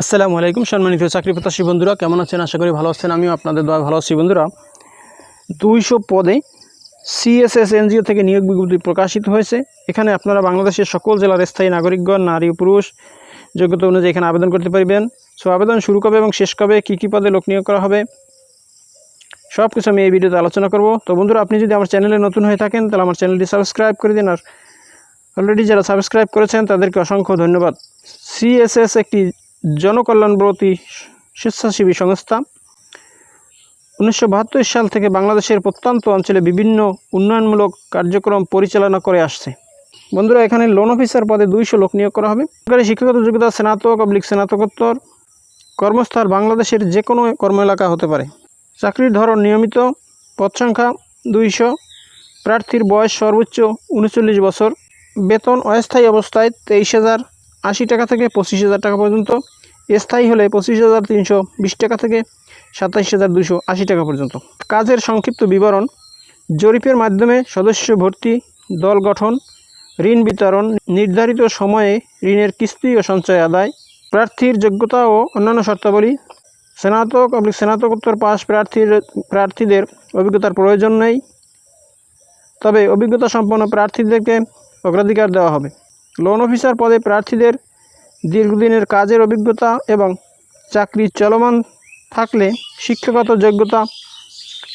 আসসালামু আলাইকুম সম্মানিত চাকরি প্রত্যাশী বন্ধুরা, কেমন আছেন? আশা করি ভালো আছেন। আমিও আপনাদের দয়া ভালো আছি বন্ধুরা। দুইশো পদে সিএসএস এনজিও থেকে নিয়োগ বিজ্ঞপ্তি প্রকাশিত হয়েছে। এখানে আপনারা বাংলাদেশের সকল জেলার স্থায়ী নাগরিকগণ, নারী পুরুষ, যোগ্যতা অনুযায়ী এখানে আবেদন করতে পারবেন। সো, আবেদন শুরু কবে এবং শেষ কবে, কী কী পদে লোক নিয়োগ করা হবে সব কিছু আমি এই ভিডিওতে আলোচনা করব। তো বন্ধুরা, আপনি যদি আমার চ্যানেলে নতুন হয়ে থাকেন, তাহলে আমার চ্যানেলটি সাবস্ক্রাইব করে দিন। আর অলরেডি যারা সাবস্ক্রাইব করেছেন, তাদেরকে অসংখ্য ধন্যবাদ। সিএসএস একটি জনকল্যাণব্রতী স্বেচ্ছাসেবী সংস্থা। উনিশশো বাহাত্তর সাল থেকে বাংলাদেশের প্রত্যন্ত অঞ্চলে বিভিন্ন উন্নয়নমূলক কার্যক্রম পরিচালনা করে আসছে। বন্ধুরা, এখানে লোন অফিসার পদে দুইশো লোক নিয়োগ করা হবে। সরকারি শিক্ষাগত যোগ্যতা, স্নাতক অবলিক স্নাতকোত্তর কর্মস্থল বাংলাদেশের যে কোনো কর্ম এলাকা হতে পারে। চাকরির ধরন নিয়মিত, পদ সংখ্যা দুইশো, প্রার্থীর বয়স সর্বোচ্চ উনচল্লিশ বছর, বেতন অস্থায়ী অবস্থায় তেইশ হাজার আশি টাকা থেকে পঁচিশ হাজার টাকা পর্যন্ত স্থায়ী হলে পঁচিশ হাজার তিনশো বিশ টাকা থেকে সাতাইশ হাজার দুশো আশি টাকা পর্যন্ত। কাজের সংক্ষিপ্ত বিবরণ, জরিপের মাধ্যমে সদস্য ভর্তি, দল গঠন, ঋণ বিতরণ, নির্ধারিত সময়ে ঋণের কিস্তি ও সঞ্চয় আদায়, প্রার্থীর যোগ্যতা ও অন্যান্য শর্তাবলী, স্নাতক অবলিক স্নাতকোত্তর পাস প্রার্থীর, প্রার্থীদের অভিজ্ঞতার প্রয়োজন নেই, তবে অভিজ্ঞতা সম্পন্ন প্রার্থীদেরকে অগ্রাধিকার দেওয়া হবে। লোন অফিসার পদে প্রার্থীদের দীর্ঘদিনের কাজের অভিজ্ঞতা এবং চাকরি চলমান থাকলে শিক্ষাগত যোগ্যতা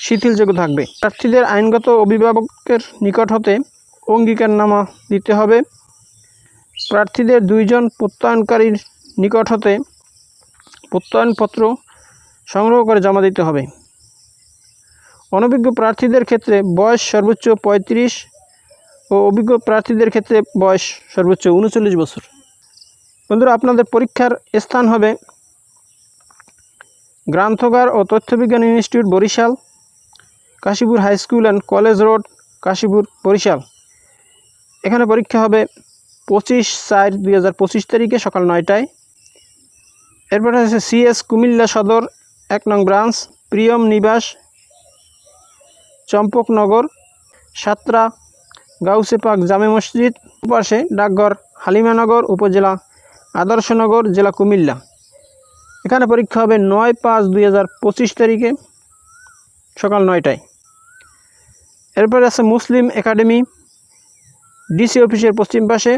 শিথিলযোগ্য থাকবে। প্রার্থীদের আইনগত অভিভাবকের নিকট হতে অঙ্গীকারনামা দিতে হবে। প্রার্থীদের দুইজন প্রত্যয়নকারীর নিকট হতে প্রত্যয়নপত্র সংগ্রহ করে জমা দিতে হবে। অনভিজ্ঞ প্রার্থীদের ক্ষেত্রে বয়স সর্বোচ্চ পঁয়ত্রিশ ও অভিজ্ঞ প্রার্থীদের ক্ষেত্রে বয়স সর্বোচ্চ উনচল্লিশ বছর। বন্ধুরা, আপনাদের পরীক্ষার স্থান হবে গ্রন্থগার ও তথ্যবিজ্ঞান institute Barishal, Kashipur high school and college road, Kashipur Barishal. এখানে পরীক্ষা হবে পঁচিশ চার দুই হাজার পঁচিশ তারিখে সকাল নয়টায়। এরপরে আছে সিএস কুমিল্লা সদর, এক নং ব্রাঞ্চ, প্রিয়ম নিবাস, চম্পকনগর, সাতরা, গাউসে পাক জামে মসজিদ পাশে ডাকঘর হালিমানগর, উপজেলা আদর্শনগর, জেলা কুমিল্লা। এখানে পরীক্ষা হবে নয় পাঁচ দুই হাজার পঁচিশ তারিখে, সকাল নয়টায়। এরপরে আছে মুসলিম একাডেমি, ডিসি অফিসের পশ্চিম পাশে,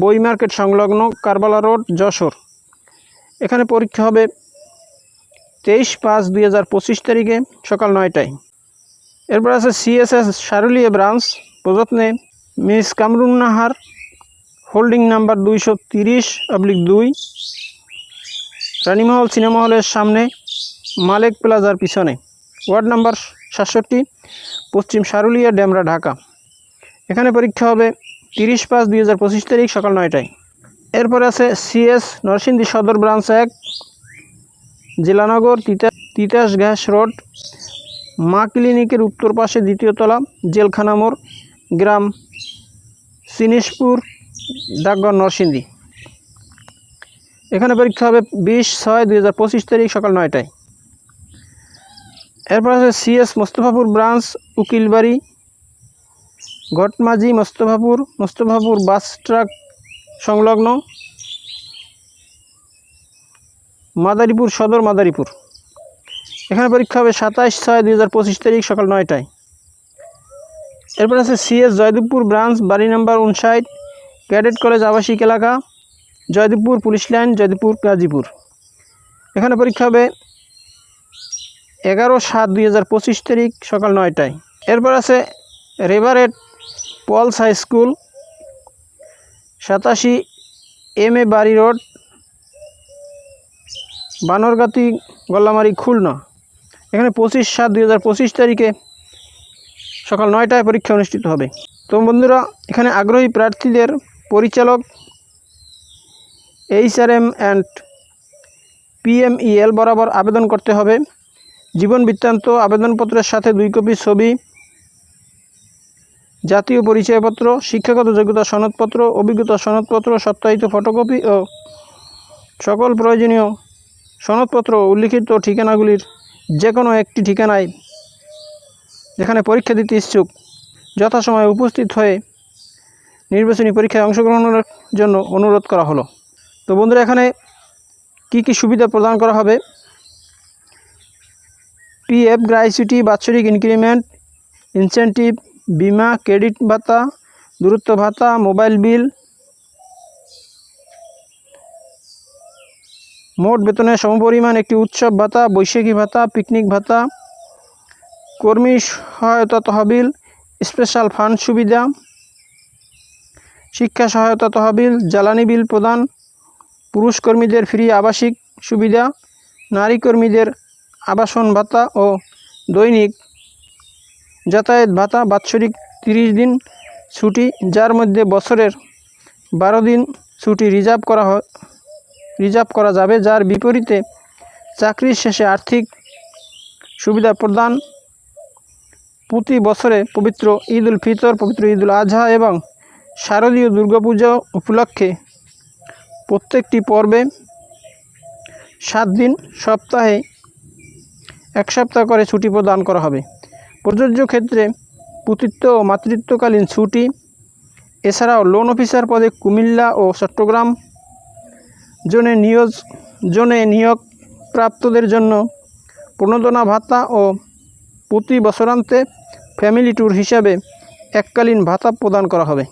বই মার্কেট সংলগ্ন কারবালা রোড, যশোর। এখানে পরীক্ষা হবে তেইশ পাঁচ দুই হাজার পঁচিশ তারিখে, সকাল নয়টায়। এরপর আছে CSS Sarulia branch, প্রযত্নে miss Kamrun Nahar holding number দুইশো তিরিশ অবলিক দুই। রানীমহল সিনেমা হলের সামনে, মালেক প্লাজার পিছনে। ওয়ার্ড নাম্বার সাতষট্টি, পশ্চিম সারুলিয়া ডেমরা ঢাকা। এখানে পরীক্ষা হবে তিরিশ পাঁচ দুই হাজার পঁচিশ তারিখ সকাল নয়টায়। এরপর আছে সিএস নরসিংদী সদর ব্রাঞ্চ এক, জেলানগর তিতা তিতাস গ্যাস রোড। মা ক্লিনিকের উত্তর পাশে দ্বিতীয় তলা, জেলখানা গ্রাম সিনিসপুর ডাকঘর নরসিংদী। এখানে পরীক্ষা হবে বিশ ছয় দুই হাজার পঁচিশ তারিখ সকাল নয়টায়। এরপর আছে CS Mostafapur branch, Ukilbari Ghatmajhi Mostafapur Mostafapur bus truck সংলগ্ন, মাদারীপুর সদর মাদারীপুর। এখানে পরীক্ষা হবে সাতাশ ছয় দুই হাজার পঁচিশ তারিখ সকাল নয়টায়। এরপর আছে সিএস জয়দেবপুর ব্রাঞ্চ, বাড়ি নাম্বার উনষাট ক্যাডেট কলেজ আবাসিক এলাকা, জয়দেবপুর পুলিশ লাইন, জয়দেবপুর গাজীপুর। এখানে পরীক্ষা হবে এগারো সাত দুই হাজার পঁচিশ তারিখ সকাল নয়টায়। এরপর আছে রেভারেট পলস হাই স্কুল, সাতাশি এম এ বাড়ি রোড, বানরগাতি গল্লামারি খুলনা। এখানে পঁচিশ সাত দুই হাজার পঁচিশ তারিখে সকাল নয়টায় পরীক্ষা অনুষ্ঠিত হবে। তো বন্ধুরা, এখানে আগ্রহী প্রার্থীদের পরিচালক এইচআরএম অ্যান্ড পিএমইএল বরাবর আবেদন করতে হবে। জীবন বৃত্তান্ত আবেদনপত্রের সাথে দুই কপি ছবি, জাতীয় পরিচয়পত্র, শিক্ষাগত যোগ্যতা সনদপত্র, অভিজ্ঞতা সনদপত্র, সত্যায়িত ফটোকপি ও সকল প্রয়োজনীয় সনদপত্র, উল্লিখিত ঠিকানাগুলির যে কোনো একটি ঠিকানায় যেখানে পরীক্ষা দিতে ইচ্ছুক, যথাসময়ে উপস্থিত হয়ে নির্বাচনী পরীক্ষায় অংশগ্রহণের জন্য অনুরোধ করা হলো। তো বন্ধুরা, এখানে কি কি সুবিধা প্রদান করা হবে? পিএফ গ্রাইসিটি বাৎসরিক ইনক্রিমেন্ট, ইনসেন্টিভ, বিমা, ক্রেডিট ভাতা দূরত্ব ভাতা, মোবাইল বিল, মোট বেতনের সমপরিমাণ একটি উৎসব ভাতা, বৈশাখী ভাতা, পিকনিক ভাতা, কর্মী সহায়তা তহবিল স্পেশাল ফান্ড সুবিধা শিক্ষা সহায়তা তহবিল, জ্বালানি বিল প্রদান, পুরুষ কর্মীদের ফ্রি আবাসিক সুবিধা, নারী কর্মীদের আবাসন ভাতা ও দৈনিক যাতায়াত ভাতা, বাৎসরিক তিরিশ দিন ছুটি, যার মধ্যে বছরের বারো দিন ছুটি রিজার্ভ করা হয়, রিজার্ভ করা যাবে, যার বিপরীতে চাকরির শেষে আর্থিক সুবিধা প্রদান প্রতি বছরে পবিত্র ঈদ উল ফিতর, পবিত্র ঈদ উল আজহা এবং শারদীয় দুর্গাপূজা উপলক্ষে প্রত্যেকটি পর্বে সাত দিন সপ্তাহে এক সপ্তাহ করে ছুটি প্রদান করা হবে। প্রযোজ্য ক্ষেত্রে পুত্রিত্ব ও মাতৃত্বকালীন ছুটি, এছাড়াও লোন অফিসার পদে কুমিল্লা ও চট্টগ্রাম জোনে নিয়োগ জোনে নিয়োগ প্রাপ্তদের জন্য প্রণোদনা ভাতা ও প্রতি বছরান্তে ফ্যামিলি ট্যুর হিসাবে এককালীন ভাতা প্রদান করা হবে।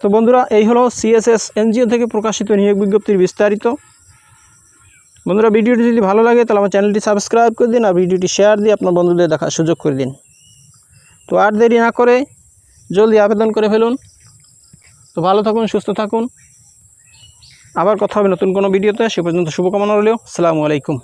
তো বন্ধুরা, এই হলো সিএসএস এনজিও থেকে প্রকাশিত নিয়োগ বিজ্ঞপ্তির বিস্তারিত। বন্ধুরা, ভিডিওটি যদি ভালো লাগে, তাহলে আমার চ্যানেলটি সাবস্ক্রাইব করে দিন আর ভিডিওটি শেয়ার দিয়ে আপনার বন্ধুদের দেখার সুযোগ করে দিন। তো আর দেরি না করে জলদি আবেদন করে ফেলুন। তো ভালো থাকুন, সুস্থ থাকুন। আবার কথা হবে নতুন কোনো ভিডিওতে, সে পর্যন্ত শুভকামনা রইল। সালামু আলাইকুম।